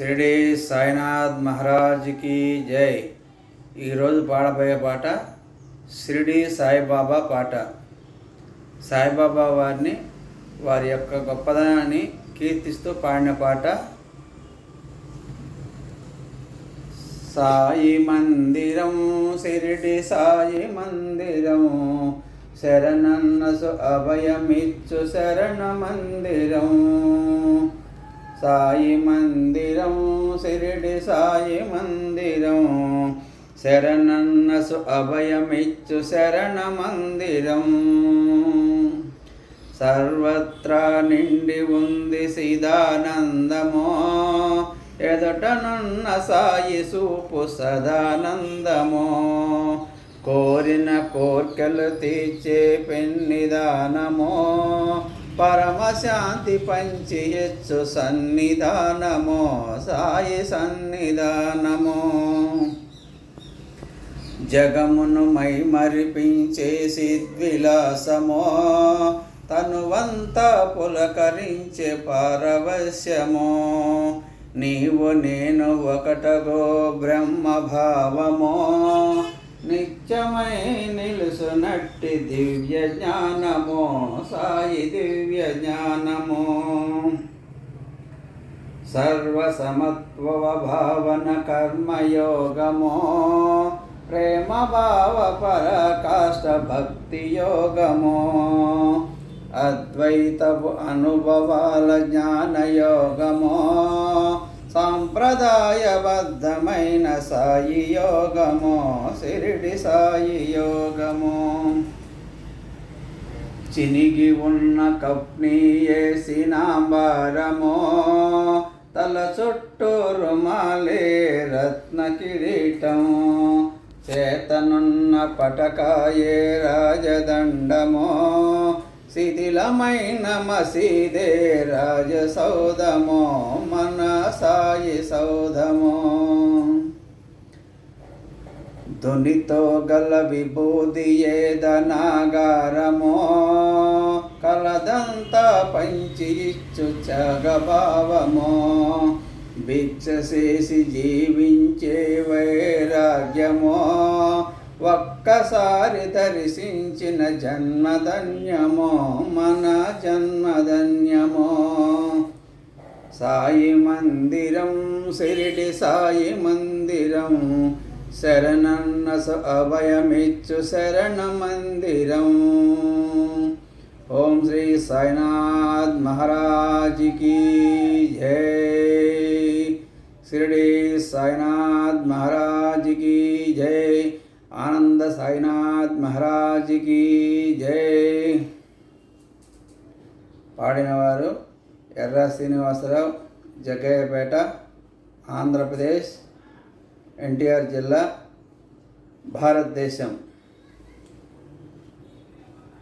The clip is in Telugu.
షిరిడి సాయినాథ్ మహారాజ్కి జై. ఈరోజు పాడబోయే పాట షిరిడి సాయిబాబా పాట. సాయిబాబా వారిని వారి యొక్క గొప్పదనాన్ని కీర్తిస్తూ పాడిన పాట సాయి మందిరం షిరిడి సాయి మందిరం శరణన్నసు అభయమిచ్చు శరణ మందిరం సాయి మందిరం సిరిడి సాయి మందిరం. శరణన్నసు అభయమిచ్చు శరణ మందిరం. సర్వత్రా నిండి ఉంది సిదానందమో ఎదటనున్న సాయి సూపు సదానందమో. కోరిన కోర్కెలు తీర్చే పెన్నిదానమో. పరమశాంతి పంచియచ్చు సన్నిధానమో సాయి సన్నిధానమో. జగమును మై మరిపించేసి సిద్విలాసమో తనువంతా పులకరించే పారవశ్యమో. నీవు నేను ఒకటగో బ్రహ్మభావమో నిత్యమై నిలుసునట్టి దివ్య జ్ఞానమో సాయి దివ్య జ్ఞానమో. సర్వసమత్వ భావన కర్మయోగమో ప్రేమ భావ పరకాష్ట భక్తి యోగమో. అద్వైతపు అనుభవాల జ్ఞానయోగమో సాంప్రదాయబద్ధమైన సాయి యోగమో సిరిడి సాయి యోగమో. చినిగి ఉన్న కప్నీయేసినాంబారమో తల చుట్టూ రుమాలే రత్న కిరీటము. చేతనున్న పటకాయే రాజదండమో. శిథిలమైన మసీదే రాజసౌదమో సౌధమో. ధునితో గల విభూది ఏదనాగారమో కలదంతా పంచిచ్చు చగభావమో. భిక్షసేసి జీవించే వైరాగ్యమో. ఒక్కసారి దర్శించిన జన్మధన్యమో మన జన్మధన్యమో. సాయి మందిరం సిరిడి సాయి మందిరం. శరణన్న అభయమిచ్చు శరణ మందిరం. ఓం శ్రీ సాయినాథ్ మహారాజ్కి జై. షిరిడి సాయినాథ్ మహారాజ్కి జై. ఆనంద సాయినాథ్ మహారాజ్కి జై. పాడినవారు ఎర్ర శ్రీనివాసరావు జగ్గయ్యపేట ఆంధ్రప్రదేశ్ ఎన్టీఆర్ జిల్లా భారతదేశం.